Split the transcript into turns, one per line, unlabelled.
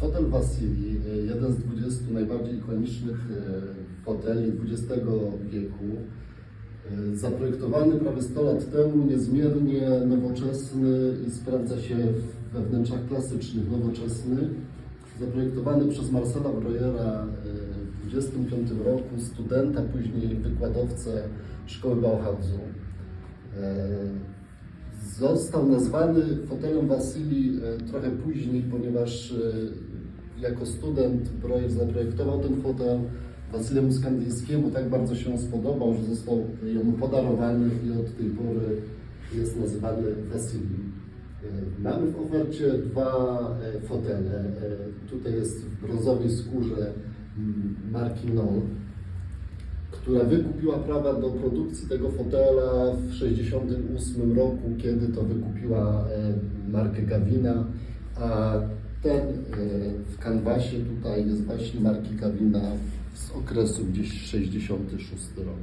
Fotel Wasili, e, jeden z 20 najbardziej ikonicznych e, foteli XX wieku, e, zaprojektowany prawie 100 lat temu, niezmiernie nowoczesny i sprawdza się we wnętrzach klasycznych, nowoczesny, zaprojektowany przez Marcela Breuera e, w 25 roku, studenta, później wykładowcę szkoły Bauhausu. Został nazwany fotelem Wasili e, trochę później, ponieważ e, jako student projekt zaprojektował ten fotel. Wasylemu Skandyjskiemu tak bardzo się spodobał, że został jemu podarowany i od tej pory jest nazywany Wasili. E, Mamy w ofercie dwa fotele. Tutaj jest w brązowej skórze mm, marki Knoll która wykupiła prawa do produkcji tego fotela w 1968 roku, kiedy to wykupiła e, markę Gawina, a ten e, w kanwasie tutaj jest właśnie marki Gawina z okresu gdzieś 66 rok.